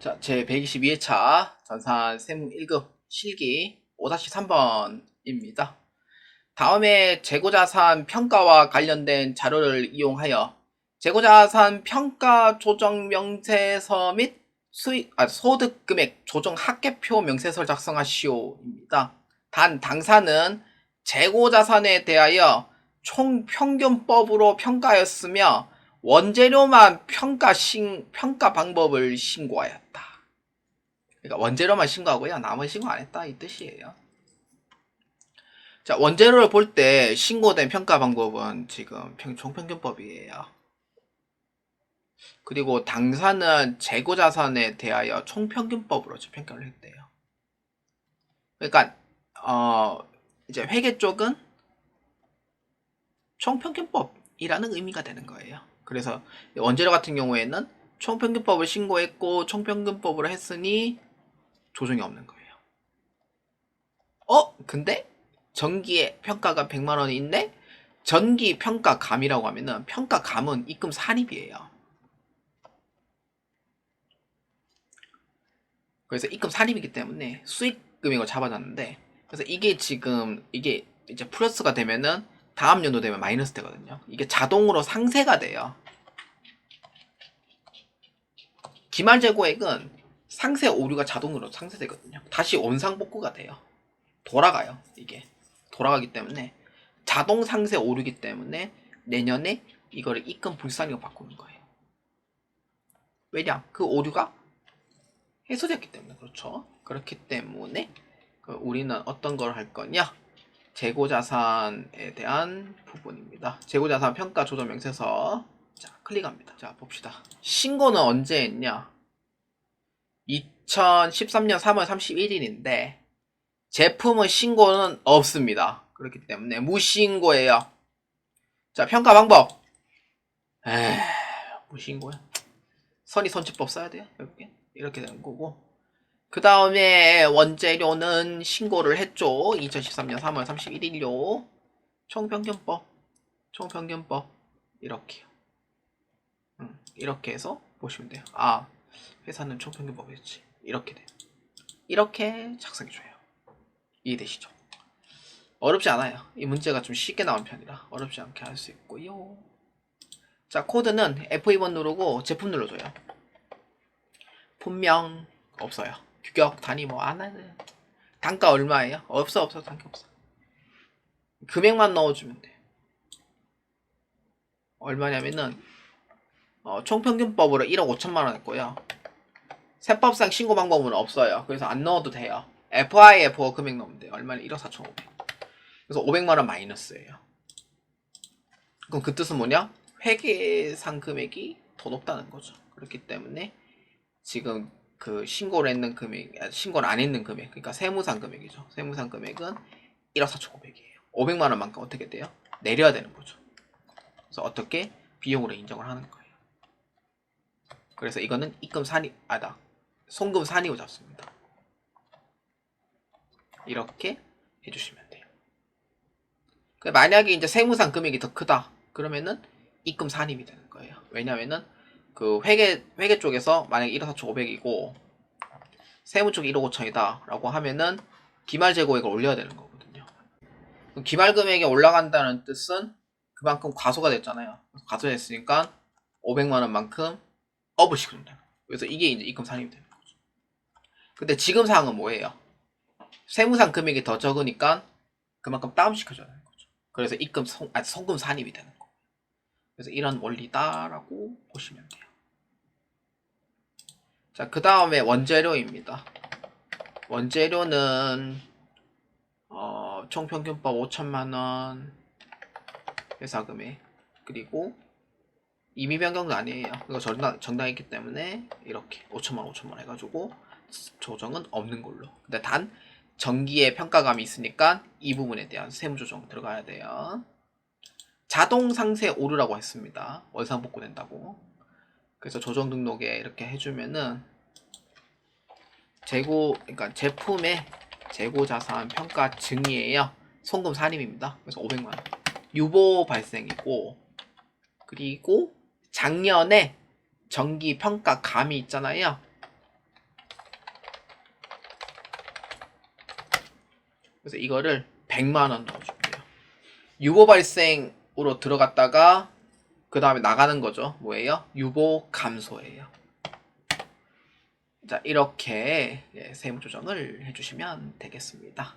자, 제 122회차 전산 세무 1급 실기 5-3번입니다. 다음에 재고자산 평가와 관련된 자료를 이용하여 재고자산 평가 조정 명세서 및 수익, 아, 소득 금액 조정 합계표 명세서를 작성하시오입니다. 단 당사는 재고자산에 대하여 총평균법으로 평가하였으며 원재료만 평가 신, 평가 방법을 신고하였다. 그러니까 원재료만 신고하고요. 나머지 신고 안 했다 이 뜻이에요. 자, 원재료를 볼 때 신고된 평가 방법은 지금 평, 총평균법이에요. 그리고 당사는 재고 자산에 대하여 총평균법으로 평가를 했대요. 그러니까 어 이제 회계 쪽은 총평균법이라는 의미가 되는 거예요. 그래서 원재료 같은 경우에는 총평균법을 신고했고 총평균법으로 했으니 조정이 없는 거예요. 어? 근데 전기의 평가가 100만 원이 있네? 전기 평가 감이라고 하면은 평가 감은 입금 산입이에요. 그래서 입금 산입이기 때문에 수익 금액을 잡아놨는데 그래서 이게 지금 이게 이제 플러스가 되면은 다음 연도 되면 마이너스 되거든요. 이게 자동으로 상세가 돼요. 기말 재고액은 상세 오류가 자동으로 상세되거든요. 다시 원상 복구가 돼요. 돌아가요. 이게 돌아가기 때문에 자동 상세 오류기 때문에 내년에 이거를 입금 불산이로 바꾸는 거예요. 왜냐? 그 오류가 해소됐기 때문에 그렇죠. 그렇기 때문에 그 우리는 어떤 걸 할 거냐? 재고자산에 대한 부분입니다. 재고자산 평가 조정 명세서 자 클릭합니다. 자 봅시다. 신고는 언제 했냐? 2013년 3월 31일인데 제품은 신고는 없습니다. 그렇기 때문에 무신고예요. 자 평가 방법. 에이 무신고야. 선의 선취법 써야 돼요. 이렇게 이렇게 되는 거고. 그 다음에 원재료는 신고를 했죠. 2013년 3월 31일요. 총평균법, 총평균법 이렇게요. 음, 이렇게 해서 보시면 돼요. 아, 회사는 총평균 법이었지. 이렇게 돼요. 이렇게 작성해줘요. 이해되시죠? 어렵지 않아요. 이 문제가 좀 쉽게 나온 편이라 어렵지 않게 할 수 있고요. 자, 코드는 F2번 누르고 제품 눌러줘요. 분명 없어요. 규격 단위 뭐 안 하는 단가 얼마예요? 없어 없어 단가 없어. 금액만 넣어주면 돼. 얼마냐면은 어, 총평균법으로 1억 5천만 원 했고요. 세법상 신고 방법은 없어요. 그래서 안 넣어도 돼요. FIF 금액 넣으면 돼요. 얼마나 1억 4천 5백 그래서 500만 원 마이너스예요. 그럼 그 뜻은 뭐냐? 회계상 금액이 더 높다는 거죠. 그렇기 때문에 지금 그 신고를 했는 금액, 아, 신고를 안 했는 금액, 그러니까 세무상 금액이죠. 세무상 금액은 1억 4,500이에요. 500만 원만큼 어떻게 돼요? 내려야 되는 거죠. 그래서 어떻게 비용으로 인정을 하는 거예요. 그래서 이거는 입금 산입, 아다, 송금 산입을 잡습니다. 이렇게 해주시면 돼요. 그 만약에 이제 세무상 금액이 더 크다, 그러면은 입금 산입이 되는 거예요. 왜냐면은 그 회계 회계 쪽에서 만약에 1억 4천5백이고 세무 쪽이 1억 5천이다 라고 하면은 기말 재고액을 올려야 되는 거거든요. 기말 금액이 올라간다는 뜻은 그만큼 과소가 됐잖아요. 과소됐으니까 500만 원만큼 시켜준다. 그래서 이게 이제 입금 산입이 되는 거죠. 근데 지금 상황은 뭐예요? 세무상 금액이 더 적으니까 그만큼 다운 시켜줘야 되는 거죠. 그래서 입금 성, 아니, 성금 산입이 되는 거예요. 그래서 이런 원리다라고 보시면 돼요. 자, 그 다음에 원재료입니다. 원재료는 어, 총평균법 5천만원 회사금액 그리고 임의 변경도 아니에요. 이거 정당, 정당했기 때문에 이렇게 5천만 5천만 해가지고 조정은 없는 걸로. 근데 단 전기의 평가감이 있으니까 이 부분에 대한 세무 조정 들어가야 돼요. 자동 상세 오류라고 했습니다. 원상 복구된다고. 그래서 조정 등록에 이렇게 해주면은 재고 그러니까 제품의 재고 자산 평가 증이에요. 송금 산입입니다. 그래서 500만 원. 유보 발생이고 그리고 작년에 정기 평가 감이 있잖아요. 그래서 이거를 100만 원 넣어줄게요. 유보 발생으로 들어갔다가 그 다음에 나가는 거죠. 뭐예요? 유보 감소예요. 자 이렇게 예, 세무 조정을 해주시면 되겠습니다.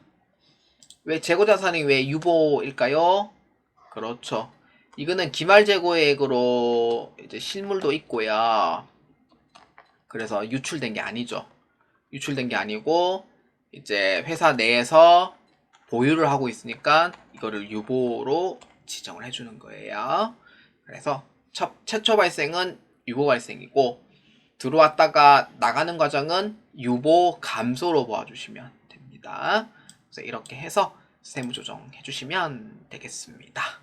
왜 재고자산이 왜 유보일까요? 그렇죠. 이거는 기말 재고액으로 이제 실물도 있고요. 그래서 유출된 게 아니죠. 유출된 게 아니고 이제 회사 내에서 보유를 하고 있으니까 이거를 유보로 지정을 해주는 거예요. 그래서 첫, 최초 발생은 유보 발생이고 들어왔다가 나가는 과정은 유보 감소로 보아주시면 됩니다. 그래서 이렇게 해서 세무 조정해 주시면 되겠습니다.